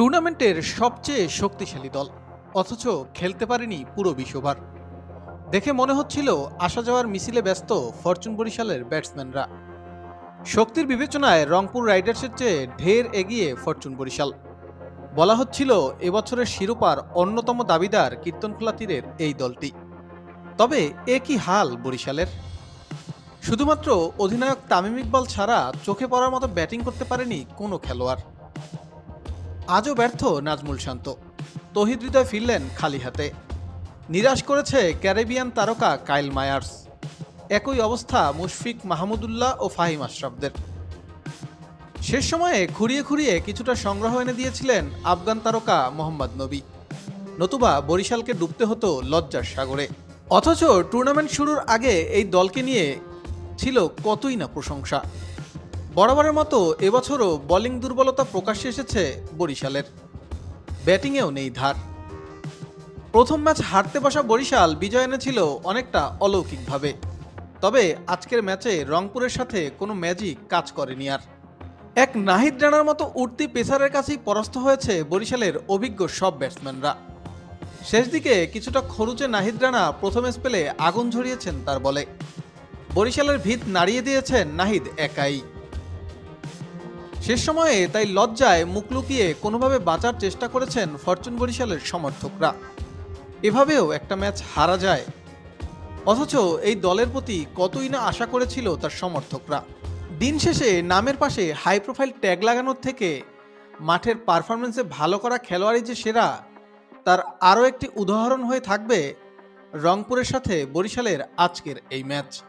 টুর্নামেন্টের সবচেয়ে শক্তিশালী দল, অথচ খেলতে পারেনি পুরো বিশ্বভার। দেখে মনে হচ্ছিল আসা যাওয়ার মিছিলে ব্যস্ত ফরচুন বরিশালের ব্যাটসম্যানরা। শক্তির বিবেচনায় রংপুর রাইডার্সের চেয়ে ঢের এগিয়ে ফরচুন বরিশাল। বলা হচ্ছিল এবছরের শিরোপার অন্যতম দাবিদার কীর্তনখোলা তীরের এই দলটি। তবে এ কি হাল বরিশালের? শুধুমাত্র অধিনায়ক তামিম ইকবাল ছাড়া চোখে পড়ার মতো ব্যাটিং করতে পারেনি কোনো খেলোয়াড়। আজও ব্যর্থ নাজমুল শান্ত। তহিদ হৃদয় ফিরলেন খালি হাতে। নিরাশ করেছে ক্যারিবিয়ান তারকা কাইল মায়ার্স। একই অবস্থা মুশফিক মাহমুদুল্লাহ ও ফাহিম আশরাফদের। শেষ সময়ে খুঁড়িয়ে খুঁড়িয়ে কিছুটা সংগ্রহ এনে দিয়েছিলেন আফগান তারকা মোহাম্মদ নবী। নতুবা বরিশালকে ডুবতে হতো লজ্জার সাগরে। অথচ টুর্নামেন্ট শুরুর আগে এই দলকে নিয়ে ছিল কতই না প্রশংসা। বরাবরের মতো এবছরও বোলিং দুর্বলতা প্রকাশ্যে এসেছে বরিশালের। ব্যাটিংয়েও নেই ধার। প্রথম ম্যাচ হারতে বসা বরিশাল বিজয় এনেছিল অনেকটা অলৌকিকভাবে। তবে আজকের ম্যাচে রংপুরের সাথে কোনো ম্যাজিক কাজ করেনি আর। এক নাহিদ রানার মতো উঠতি পেসারের কাছেই পরাস্ত হয়েছে বরিশালের অভিজ্ঞ সব ব্যাটসম্যানরা। শেষ দিকে কিছুটা খরুচে নাহিদ রানা প্রথম স্পেলে আগুন ঝরিয়েছেন তার বলে। বরিশালের ভিত নাড়িয়ে দিয়েছেন নাহিদ একাই। শেষ সময়ে তাই লজ্জায় মুখ লুকিয়ে কোনোভাবে বাঁচার চেষ্টা করেছেন ফরচুন বরিশালের সমর্থকরা। এভাবেও একটা ম্যাচ হারা যায়। অথচ এই দলের প্রতি কতই না আশা করেছিল তার সমর্থকরা। দিন শেষে নামের পাশে হাই প্রোফাইল ট্যাগ লাগানোর থেকে মাঠের পারফরমেন্সে ভালো করা খেলোয়াড়ই যে সেরা, তার আরও একটি উদাহরণ হয়ে থাকবে রংপুরের সাথে বরিশালের আজকের এই ম্যাচ।